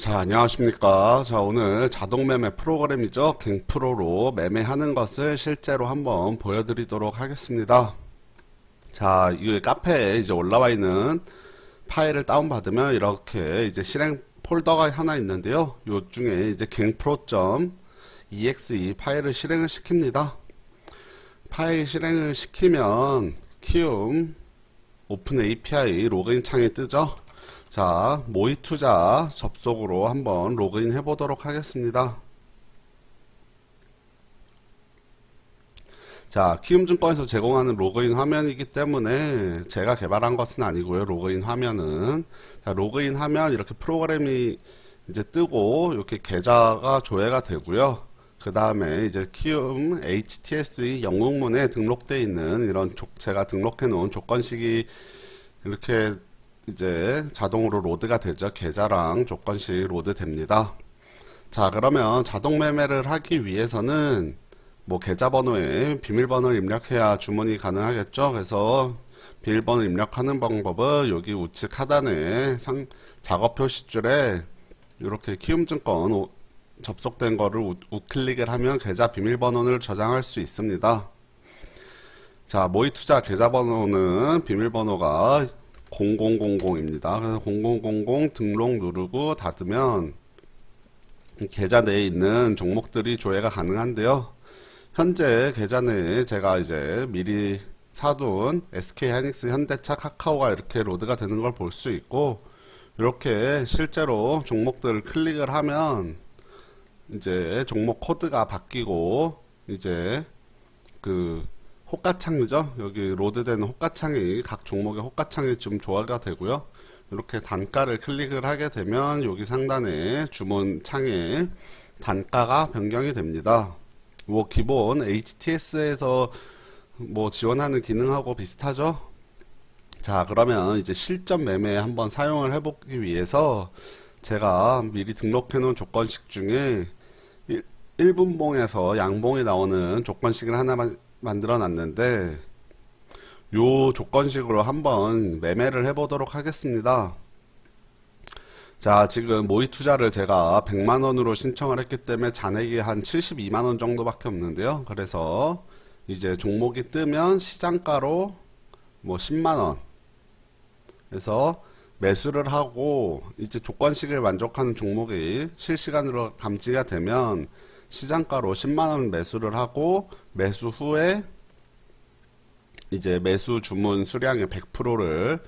자, 안녕하십니까. 자, 오늘 자동 매매 프로그램이죠. 갱프로로 매매하는 것을 실제로 한번 보여드리도록 하겠습니다. 자, 이 카페에 이제 올라와 있는 파일을 다운받으면 이렇게 이제 실행 폴더가 하나 있는데요. 요 중에 이제 갱프로.exe 파일을 실행을 시킵니다. 파일 실행을 시키면 키움 오픈 API 로그인 창이 뜨죠. 자, 모의 투자 접속으로 한번 로그인 해 보도록 하겠습니다. 자, 키움증권에서 제공하는 로그인 화면이기 때문에 제가 개발한 것은 아니고요. 로그인 화면은. 자, 로그인 하면 이렇게 프로그램이 이제 뜨고 이렇게 계좌가 조회가 되고요. 그 다음에 이제 키움 HTS 영국문에 등록되어 있는 이런 조- 제가 등록해 놓은 조건식이 이렇게 이제 자동으로 로드가 되죠. 계좌랑 조건식 로드 됩니다. 자, 그러면 자동 매매를 하기 위해서는 뭐 계좌번호에 비밀번호를 입력해야 주문이 가능하겠죠. 그래서 비밀번호 입력하는 방법은 여기 우측 하단에 상, 작업 표시줄에 이렇게 키움증권 오- 접속된 거를 우, 우클릭을 하면 계좌 비밀번호를 저장할 수 있습니다. 자, 모의투자 계좌번호는 비밀번호가 0000입니다. 그래서 0000 등록 누르고 닫으면 계좌 내에 있는 종목들이 조회가 가능한데요. 현재 계좌 내에 제가 이제 미리 사둔 SK 하이닉스, 현대차, 카카오가 이렇게 로드가 되는 걸 볼 수 있고 이렇게 실제로 종목들을 클릭을 하면 이제 종목 코드가 바뀌고 이제 그 호가창이죠. 여기 로드되는 호가창이 각 종목의 호가창이 좀 조화가 되고요. 이렇게 단가를 클릭을 하게 되면 여기 상단에 주문 창에 단가가 변경이 됩니다. 뭐 기본 HTS에서 뭐 지원하는 기능하고 비슷하죠. 자, 그러면 이제 실전 매매 한번 사용을 해보기 위해서 제가 미리 등록해 놓은 조건식 중에 1, 분봉에서 양봉이 나오는 조건식을 하나 만- 만들어 놨는데 요 조건식으로 한번 매매를 해보도록 하겠습니다. 자, 지금 모의 투자를 제가 100만 원으로 신청을 했기 때문에 잔액이 한 72만 원 정도밖에 없는데요. 그래서 이제 종목이 뜨면 시장가로 뭐 10만 원. 그래서 매수를 하고 이제 조건식을 만족하는 종목이 실시간으로 감지가 되면 시장가로 10만 원 매수를 하고 매수 후에 이제 매수 주문 수량의 100%를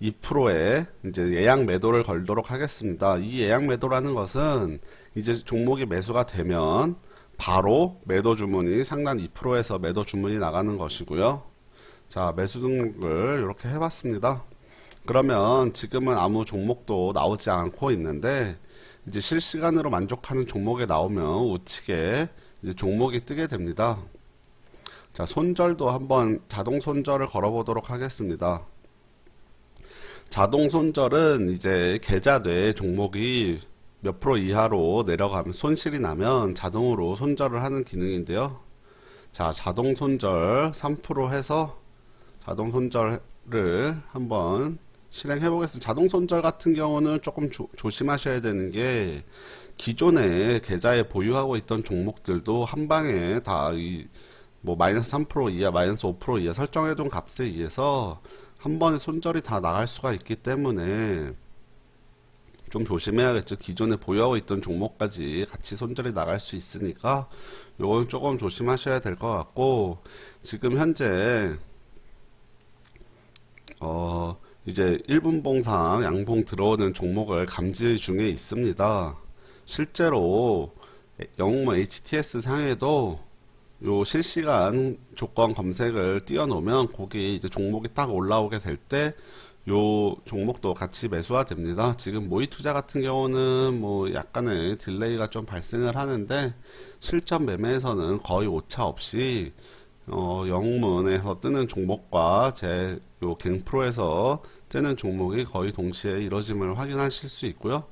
2%에 이제 예약 매도를 걸도록 하겠습니다. 이 예약 매도라는 것은 이제 종목이 매수가 되면 바로 매도 주문이 상단 2%에서 매도 주문이 나가는 것이고요. 자, 매수 등록을 이렇게 해봤습니다. 그러면 지금은 아무 종목도 나오지 않고 있는데 이제 실시간으로 만족하는 종목에 나오면 우측에 이제 종목이 뜨게 됩니다. 자, 손절도 한번 자동 손절을 걸어보도록 하겠습니다. 자동 손절은 이제 계좌 내 종목이 몇 프로 이하로 내려가면 손실이 나면 자동으로 손절을 하는 기능인데요. 자, 자동 손절 3% 해서 자동 손절을 한번 실행해 보겠습니다. 자동 손절 같은 경우는 조금 조, 조심하셔야 되는 게 기존에 계좌에 보유하고 있던 종목들도 한 방에 다 이 뭐 마이너스 3% 이하, 마이너스 5% 이하 설정해 둔 값에 의해서 한 번에 손절이 다 나갈 수가 있기 때문에 좀 조심해야겠죠. 기존에 보유하고 있던 종목까지 같이 손절이 나갈 수 있으니까 요건 조금 조심하셔야 될 것 같고 지금 현재 어 이제 1분 봉상 양봉 들어오는 종목을 감지 중에 있습니다. 실제로 영웅문 HTS 상에도 요 실시간 조건 검색을 띄워놓으면 거기 이제 종목이 딱 올라오게 될 때 요 종목도 같이 매수가 됩니다. 지금 모의 투자 같은 경우는 뭐 약간의 딜레이가 좀 발생을 하는데 실전 매매에서는 거의 오차 없이 어, 영문에서 뜨는 종목과 제 요 갱프로에서 뜨는 종목이 거의 동시에 이뤄짐을 확인하실 수 있고요.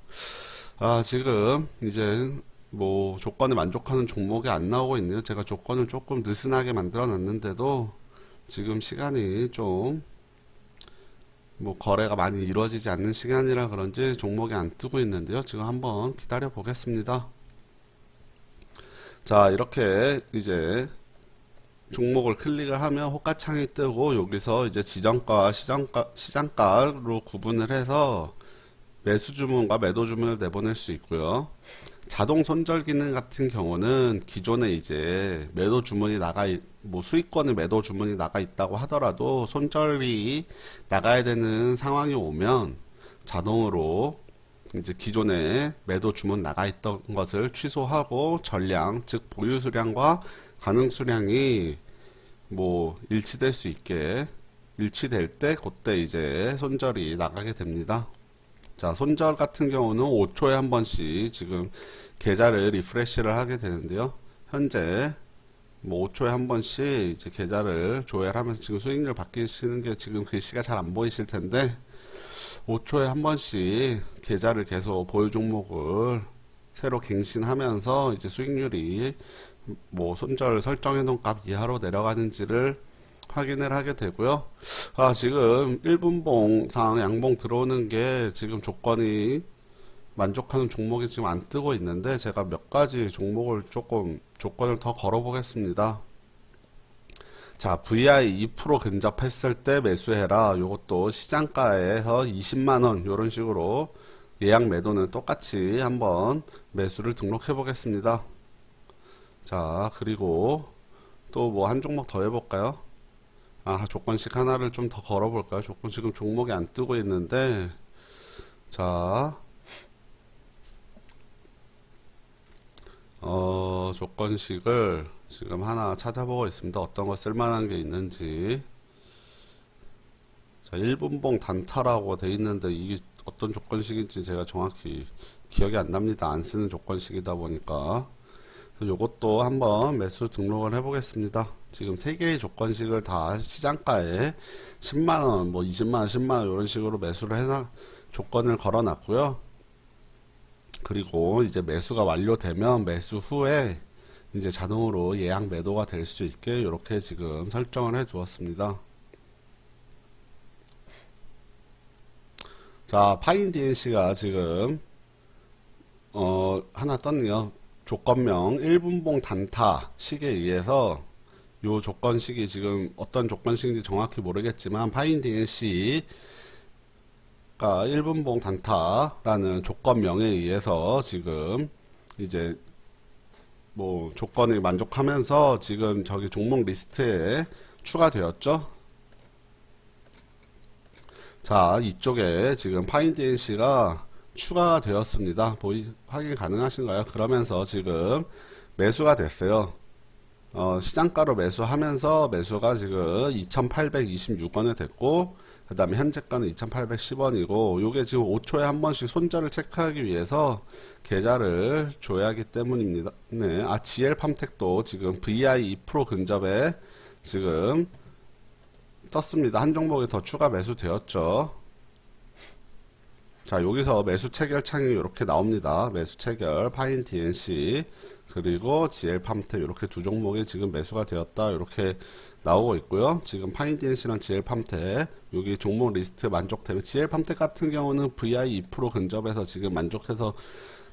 아, 지금 이제 뭐 조건에 만족하는 종목이 안 나오고 있네요. 제가 조건을 조금 느슨하게 만들어 놨는데도 지금 시간이 좀 뭐 거래가 많이 이루어지지 않는 시간이라 그런지 종목이 안 뜨고 있는데요. 지금 한번 기다려 보겠습니다. 자, 이렇게 이제 종목을 클릭을 하면 호가창이 뜨고 여기서 이제 지정가와 시장가, 시장가로 구분을 해서 매수 주문과 매도 주문을 내보낼 수 있고요. 자동 손절 기능 같은 경우는 기존에 이제 매도 주문이 나가 있, 뭐 수익권을 매도 주문이 나가 있다고 하더라도 손절이 나가야 되는 상황이 오면 자동으로 이제 기존에 매도 주문 나가 있던 것을 취소하고 전량 즉 보유 수량과 가능 수량이 뭐 일치될 수 있게 일치될 때 그때 이제 손절이 나가게 됩니다. 자, 손절 같은 경우는 5초에 한 번씩 지금 계좌를 리프레시를 하게 되는데요. 현재 뭐 5초에 한 번씩 이제 계좌를 조회하면서 지금 수익률 바뀌시는 게 지금 글씨가 잘 안 보이실 텐데 5초에 한 번씩 계좌를 계속 보유 종목을 새로 갱신하면서 이제 수익률이 뭐 손절 설정해 놓은 값 이하로 내려가는지를 확인을 하게 되고요. 아, 지금 1분봉상 양봉 들어오는 게 지금 조건이 만족하는 종목이 지금 안 뜨고 있는데 제가 몇 가지 종목을 조금 조건을 더 걸어 보겠습니다. 자, VI 2% 근접했을 때 매수해라. 요것도 시장가에서 20만 원, 요런 식으로 예약 매도는 똑같이 한번 매수를 등록해 보겠습니다. 자, 그리고 또 뭐 한 종목 더 해볼까요? 아, 조건식 하나를 좀 더 걸어볼까요? 조건 지금 종목이 안 뜨고 있는데, 자, 어, 조건식을 지금 하나 찾아보고 있습니다. 어떤 거 쓸만한 게 있는지. 자, 1분봉 단타라고 돼 있는데 이게 어떤 조건식인지 제가 정확히 기억이 안 납니다. 안 쓰는 조건식이다 보니까. 요것도 한번 매수 등록을 해보겠습니다. 지금 세 개의 조건식을 다 시장가에 10만원, 뭐 20만원, 10만원 이런 식으로 매수를 해놔, 조건을 걸어놨고요. 그리고 이제 매수가 완료되면 매수 후에 이제 자동으로 예약 매도가 될 수 있게 이렇게 지금 설정을 해 두었습니다. 자, 파인 DNC가 지금 어, 하나 떴네요. 조건명 1분봉 단타 식에 의해서 요 조건식이 지금 어떤 조건식인지 정확히 모르겠지만 파인 DNC 가 1분봉 단타라는 조건명에 의해서 지금 이제 뭐 조건을 만족하면서 지금 저기 종목 리스트에 추가되었죠. 자, 이쪽에 지금 파인 DNC가 추가가 되었습니다. 보이 확인 가능하신가요? 그러면서 지금 매수가 됐어요. 어, 시장가로 매수하면서 매수가 지금 2,826원에 됐고 그 다음에 현재가는 2,810원이고 요게 지금 5초에 한 번씩 손절을 체크하기 위해서 계좌를 줘야 하기 때문입니다. 네, 아 GL 팜텍도 지금 VI 2% 근접에 지금 떴습니다. 한 종목이 더 추가 매수되었죠. 자 여기서 매수 체결 창이 이렇게 나옵니다. 매수 체결 파인 DNC 그리고 GL 팜텍 이렇게 두 종목이 지금 매수가 되었다 이렇게 나오고 있고요. 지금 파인 DNC랑 GL 팜텍 여기 종목 리스트 만족되면 GL 팜텍 같은 경우는 VI 2% 근접해서 지금 만족해서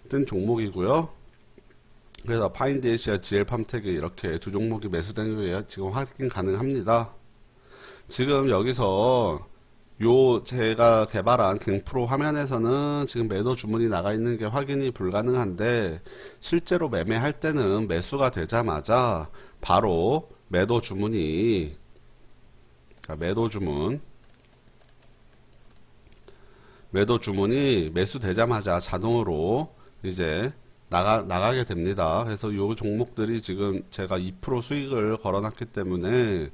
뜬 종목이고요. 그래서 파인 DNC와 GL 팜텍이 이렇게 두 종목이 매수된 게 지금 확인 가능합니다. 지금 여기서 요 제가 개발한 갱프로 화면에서는 지금 매도 주문이 나가 있는 게 확인이 불가능한데 실제로 매매할 때는 매수가 되자마자 바로 매도 주문이 자, 매도 주문 매도 주문이 매수되자마자 자동으로 이제 나가 나가게 됩니다. 그래서 요 종목들이 지금 제가 2% 수익을 걸어놨기 때문에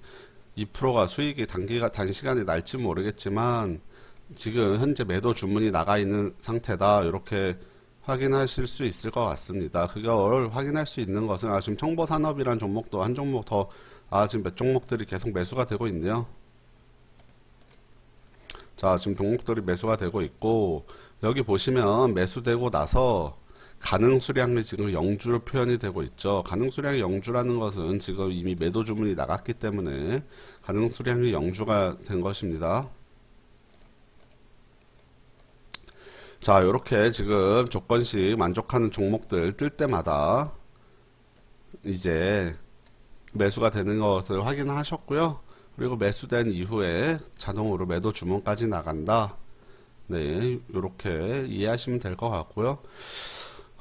2%가 수익이 단기가 단시간에 날지 모르겠지만 지금 현재 매도 주문이 나가 있는 상태다 이렇게 확인하실 수 있을 것 같습니다. 그걸 확인할 수 있는 것은 아 지금 청보 산업이란 종목도 한 종목 더 아 지금 몇 종목들이 계속 매수가 되고 있네요. 자 지금 종목들이 매수가 되고 있고 여기 보시면 매수되고 나서 가능 수량이 지금 영주로 표현이 되고 있죠. 가능 수량이 영주라는 것은 지금 이미 매도 주문이 나갔기 때문에 가능 수량이 영주가 된 것입니다. 자, 요렇게 지금 조건식 만족하는 종목들 뜰 때마다 이제 매수가 되는 것을 확인하셨고요. 그리고 매수된 이후에 자동으로 매도 주문까지 나간다. 네, 요렇게 이해하시면 될 것 같고요.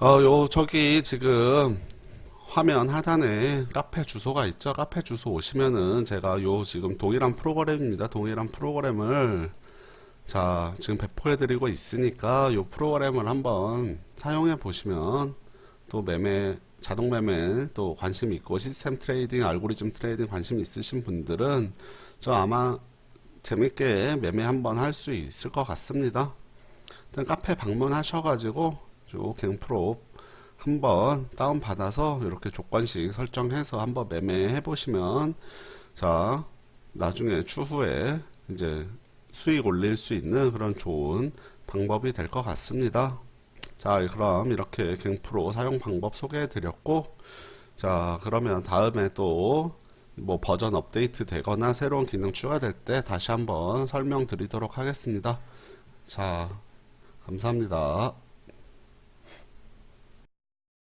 어, 요, 저기 지금 화면 하단에 카페 주소가 있죠. 카페 주소 오시면은 제가 요 지금 동일한 프로그램입니다. 동일한 프로그램을 자, 지금 배포해 드리고 있으니까 요 프로그램을 한번 사용해 보시면 또 매매, 자동 매매 또 관심 있고 시스템 트레이딩, 알고리즘 트레이딩 관심 있으신 분들은 저 아마 재밌게 매매 한번 할 수 있을 것 같습니다. 카페 방문하셔가지고 요 갱프로 한번 다운 받아서 이렇게 조건식 설정해서 한번 매매해 보시면 자 나중에 추후에 이제 수익 올릴 수 있는 그런 좋은 방법이 될 것 같습니다. 자, 그럼 이렇게 갱프로 사용 방법 소개해 드렸고, 자, 그러면 다음에 또 뭐 버전 업데이트 되거나 새로운 기능 추가될 때 다시 한번 설명드리도록 하겠습니다. 자, 감사합니다.